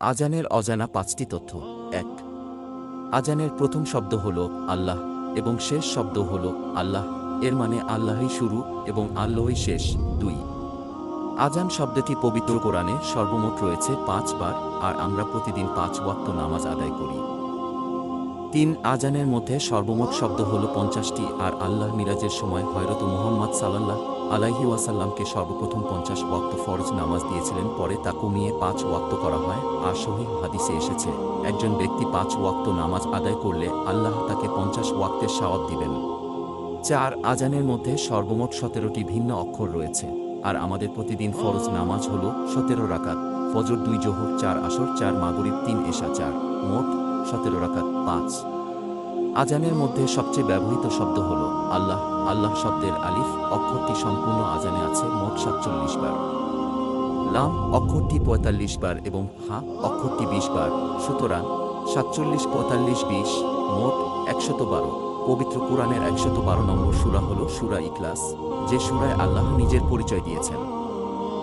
আজানের অজানা পাঁচটি তথ্য। এক, আজানের প্রথম শব্দ হল আল্লাহ এবং শেষ শব্দ হল আল্লাহ। এর মানে আল্লাহই শুরু এবং আল্লাহই শেষ। দুই, আজান শব্দটি পবিত্র কোরআনে সর্বমোট রয়েছে পাঁচবার আর আমরা প্রতিদিন পাঁচ ওয়াক্ত নামাজ আদায় করি। তিন আজানের মধ্যে সর্বমোট শব্দ হল পঞ্চাশটি আর আল্লাহ মিরাজের সময় হয়রত মুহাম্মদ সাল্লাহ আলাহি ওয়াসাল্লামকে সর্বপ্রথম পঞ্চাশ ওয়াক্ত ফরজ নামাজ দিয়েছিলেন, পরে তা কমিয়ে পাঁচ ওয়াক্ত করা হয় আর শহীদ হাদিসে এসেছে, একজন ব্যক্তি পাঁচ ওয়াক্ত নামাজ আদায় করলে আল্লাহ তাকে পঞ্চাশ ওয়াক্তের সাওয়াব দিবেন। চার আজানের মধ্যে সর্বমোট সতেরোটি ভিন্ন অক্ষর রয়েছে আর আমাদের প্রতিদিন ফরজ নামাজ হল সতেরো রাকাত, ফজর দুই জোহর চার আসর, চার মাগরিব তিন এশা চার, মোট সতেরো রাকাত পাঁচ। আজানের মধ্যে সবচেয়ে ব্যবহৃত শব্দ হল আল্লাহ আল্লাহ শব্দের আলিফ, অক্ষরটি সম্পূর্ণ আজানে আছে মোট সাতচল্লিশ বার। লাম, অক্ষরটি পঁয়তাল্লিশ বার এবং হা, অক্ষরটি বিশ বার। সুতরাং সাতচল্লিশ, পঁয়তাল্লিশ, বিশ মোট একশত বারো। পবিত্র কোরআনের একশত বারো নম্বর সুরা হল সুরা ইখলাস, যে সুরায় আল্লাহ নিজের পরিচয় দিয়েছেন।